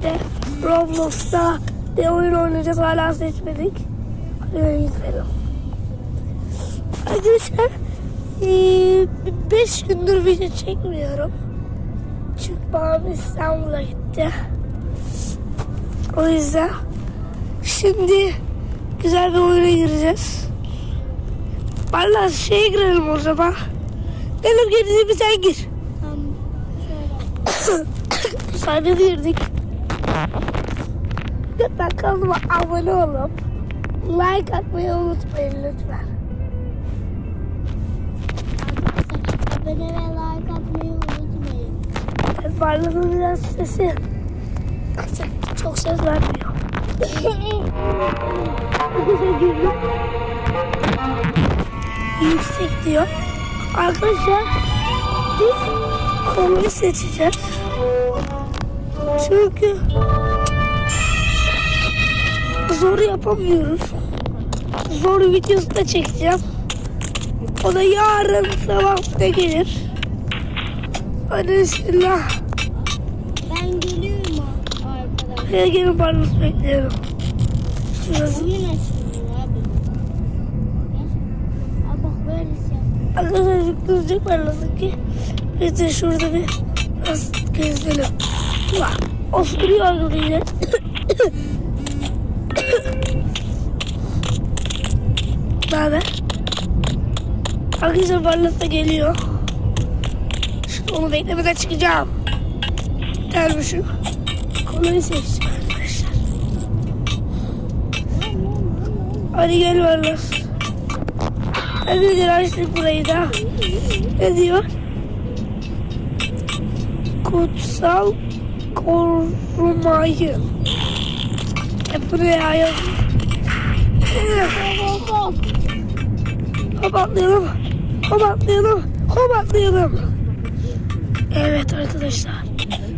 birlikte Roblox'ta ne oyun oynayacağız hala seçmedik. Hadi gidelim. Arkadaşlar 5 gündür video çekmiyorum. Çünkü babam İstanbul'a gitti. O yüzden şimdi güzel bir oyuna gireceğiz. Vallahi şeye girelim o zaman. Benim girdiğimi sen gir. Tamam. Sayda girdik. Lütfen kanalıma abone olup like atmayı unutmayın lütfen. Abone ve like atmayı unutmayın. Evet, Varlığının biraz sesi kısık, çok ses vermiyor. Yüksek diyor. Arkadaşlar biz konuyu seçeceğiz. Çünkü zor yapamıyoruz. Zor videosu da çekeceğim. O da yarın sabah da gelir. Bismillah. Ben geliyorum arkadaşlar. Buraya gelin barınızı bekliyorum. Oyun bak yap. Arkadaşlar yükleyecek barınızı ki biz de şurada bir biraz gezelim. Ulan, Osuruyor arkadaşlar. Ne haber? Arkadaşlar barınız da geliyor. Şimdi onu beklemeden çıkacağım. Dermişim. Konuyu seçeceğim arkadaşlar. Hadi gel Barlas. Hadi gel açtık burayı da. Ne diyor? Kutsal korumayı. Hep buraya yazıyor. Hop hop. Hop atlayalım. Hop atlayalım. Hop atlayalım. Evet arkadaşlar.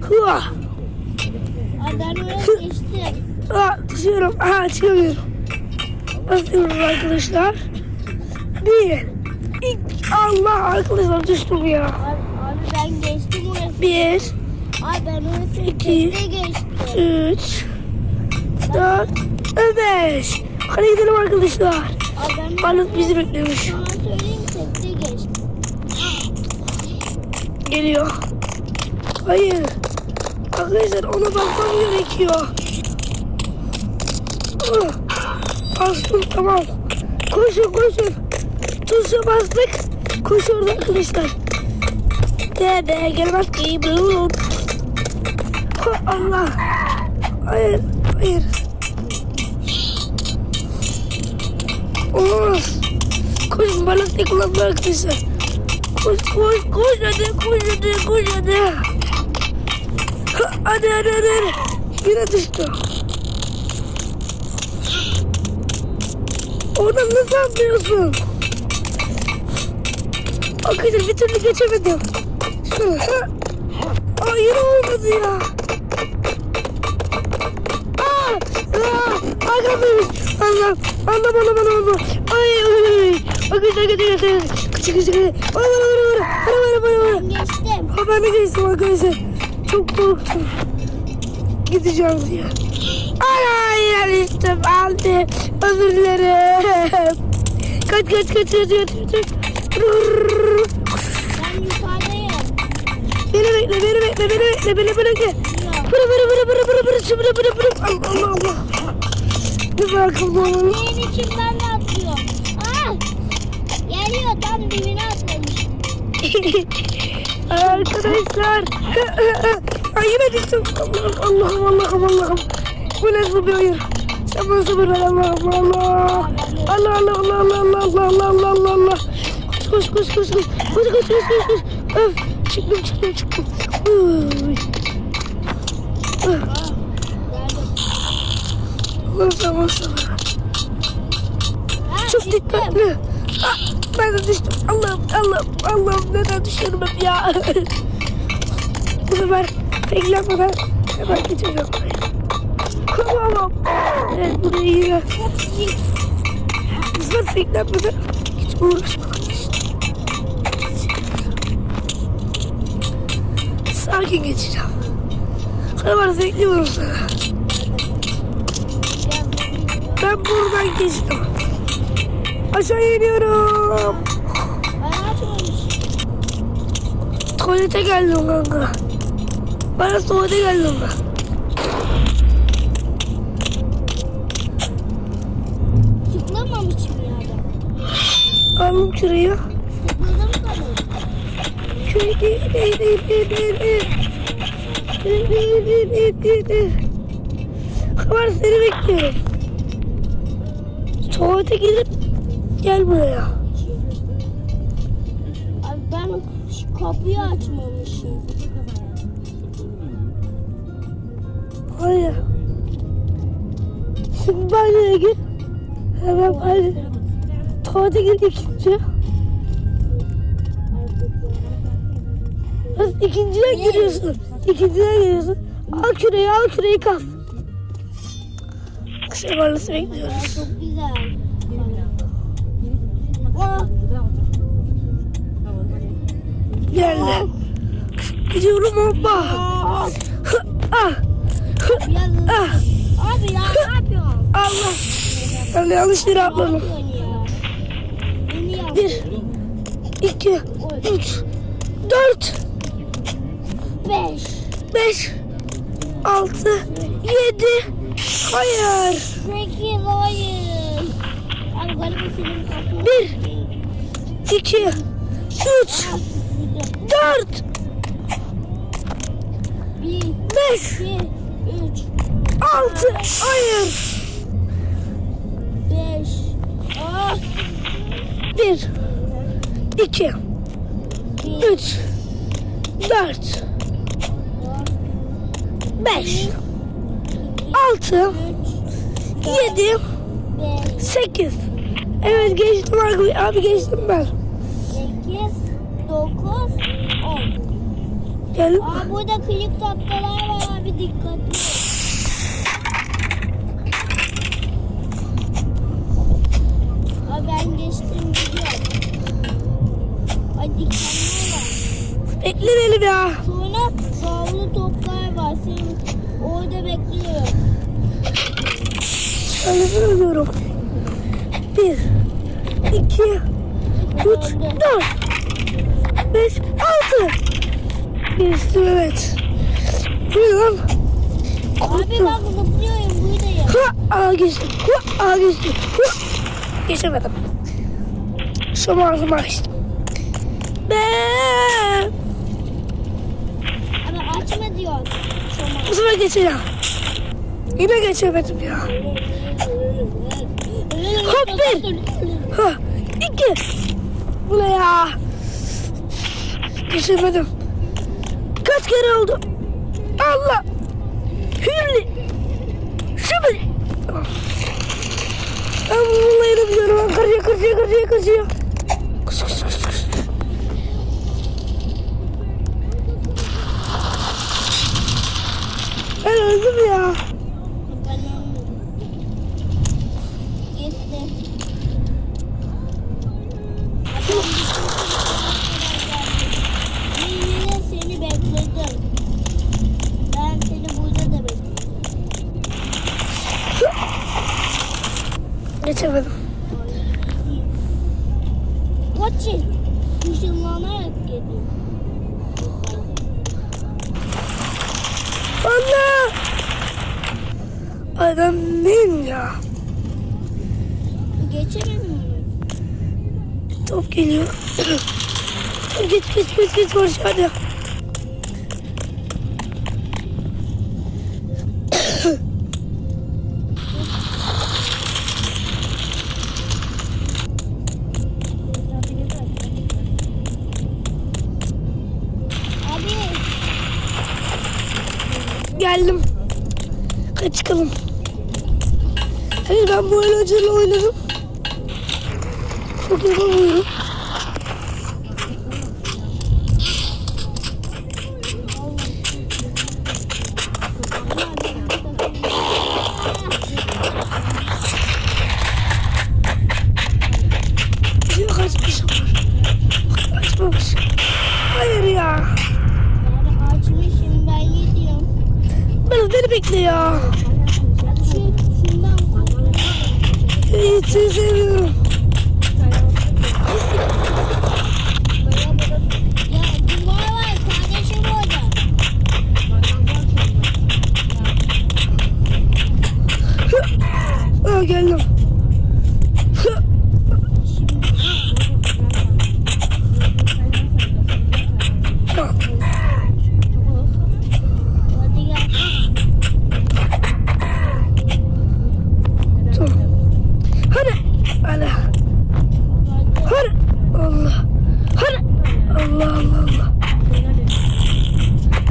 Hua. Ben oraya geçtim. Aa, düşüyorum. Aha çıkamıyorum. Basıyoruz arkadaşlar. Bir. İki. Allah arkadaşlar düştüm ya. Abi, abi ben geçtim orası. Bir. Abi ben İki. tekte geçtim. Üç. Dört. Beş. Hadi gidelim arkadaşlar. Balık bizi beklemiş. sana söyleyeyim tekte geçtim. Geliyor. Hayır. Arkadaşlar ona bakmam gerekiyor. Bastım tamam. Koşun koşun. Tuşa bastık. Koşuyoruz arkadaşlar. Dede gelmez ki bu. Allah. Hayır. Hayır. Olmaz. Koşun balık tek kullanma. Koş koş koş hadi koş hadi koş hadi. Ha, Hadi hadi hadi. Yine düştü. Oradan nasıl atlıyorsun? Arkadaşlar bir türlü geçemedim. Aa yine olmadı ya. Arkamdaymış. Allah, Allah, Allah, Allah, Allah. Ay, ay, ay. Arkadaşlar. Kaçı, kaçı, kaçı. Bana, bana, bana, bana, bana, bana, bana. Geçtim. Ha ben de geçtim arkadaşlar. Çok korktum. Gideceğim diye. Ay ay işte aldı. Özür dilerim. Kaç kaç kaç kaç kaç kaç. Ben yukarıdayım. Beni bekle beni bekle beni bekle beni bekle. Bıra bıra bıra bıra bıra şu bıra bıra bıra. Allah Allah Allah. Bir bırakın bunu. Neyin içinden de atıyor. Ah! Geliyor tam dibine atlamış. Arkadaşlar. Ay yine düştüm. Allah'ım Allah'ım Allah'ım Allah'ım. Bu nasıl bir oyun? Sabır ver Allah'ım Allah. Allah Allah Allah Allah Allah Allah Allah Allah Allah. Koş koş koş koş koş. Koş koş koş koş koş. Öf. Çıktım çıktım çıktım. Uy. Sabır. Ah, Çok dikkatli. Ah, ben de düştüm. Allah'ım Allah'ım Allah'ım neden düşüyorum hep ya. Bu sefer beklenmeden hemen geçeceğim. Allah'ım. Evet buraya yine. Bu sefer beklenmeden hiç uğraşmadım. Sakin geçeceğim. Karabarız bekliyorum. Ben buradan geçtim. Aşağı iniyorum. Tuvalete geldim kanka. Bana tuvalete geldim ben. Tıklamamış mı ya da? Aldım küreği. Tıkladı mı kadın? Küreği değil değil Kabar seni bekliyorum. Tuvalete gidip gel buraya. Abi ben kapıyı açmamışım. Hayır. Şimdi banyoya gir. Hemen banyo. Tuvalete gir ikinci. Nasıl ikinciden giriyorsun. İkinciden giriyorsun. Al küreği al küreği kaz. Kısa varlısı bekliyoruz. Çok güzel. Geldi. Gidiyorum hoppa. Ah. Ah. abi ya ne yapıyorsun? Allah. Ben de yanlış yere atladım. Bir, iki, üç, dört, Beş. beş, altı, yedi. Hayır. Sekiz. Hayır. Bir, iki, üç, dört, Bir, beş, iki, üç, altı. Hayır. beş. Ah, Bir, iki, bir, üç, dört, beş, altı, üç, yedi, beş, sekiz. Evet geçtim abi, abi geçtim ben. sekiz, dokuz, on. Gel. Aa burada kıyık tatlılar var abi dikkatli. ol. Ben geçtim gidiyorum. Ay dikenler var. Bekle beni ya. Sonra bağlı toplar orada bekliyorum. Ölüyorum. Bir, iki, üç, dört, beş, altı. Geçtim evet. Bu ne lan? Abi bak zıplıyorum buradayım. Ha, aa geçtim. Ha, aa geçtim. Ha. Geçemedim. Şu ağzıma açtım. Ben Abi açma diyor. Şoma. bu sefer geçeceğim. Yine geçemedim ya. Hop bir. Ha, iki. Bu ne ya? Geçemedim. Kaç kere oldu? Allah. Hürli. Şimdi. Ben bununla inanmıyorum. Kırıyor, kırıyor, kırıyor, kırıyor. Geçemedim. Koçin. Işınlanarak geliyor. Allah! Ay ben neyim ya? Geçemedim mi? Top geliyor. geç geç geç geç Barış hadi. Hadi çıkalım. Hayır ben bu eğlenceyle oynadım. Çok yapamıyorum. Gidiyor kaçmışım var. Açmamış. Hayır ya. Hiç seni geldim. Hadi gel. Hadi. Hadi. Hadi. Allah. Hadi. Allah Allah Allah.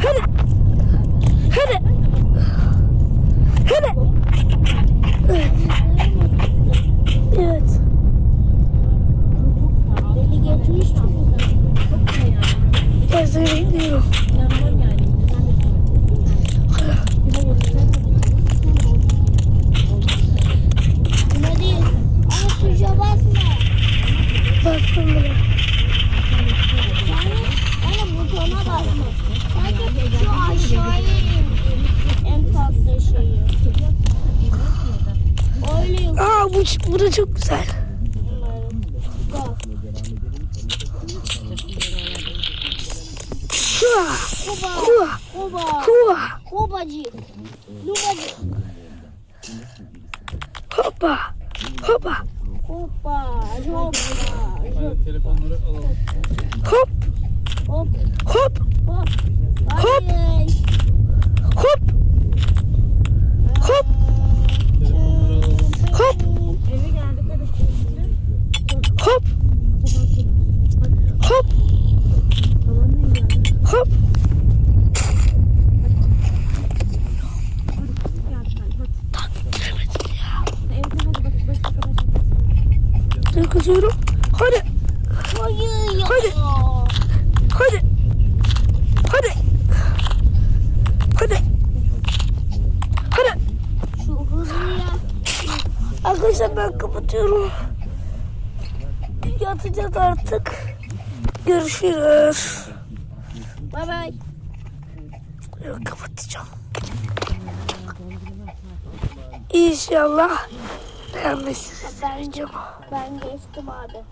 Hadi. Hadi. Hadi. Evet. Evet. Beni getirmiş Ben seni bekliyorum. Buna değil. Tuşa basma. Bastım bile. Yani hani butona basma. Sadece şu aşağıya. En tatlı şeyi. Öyle yok Aa bu, bu da çok güzel. bunların. Bak. Hua. Kuba. Hua. Kuba. Hua. Kubacı. Hoppa. Hoppa. Telefonları alalım. Hop. Hop. Hop. Hop. Hop. Hop. Hop. Hop. Hop. Hop. Hop. Ne kızıyorum? Hadi. Hayır ya. Hadi. Hadi. Hadi. Hadi. Hadi. Şu hızlı ya. Arkadaşlar ben kapatıyorum. Yatacağız artık. Görüşürüz. Bay bay. Kapatacağım. İnşallah beğenmişsiniz. Ben, ben geçtim abi.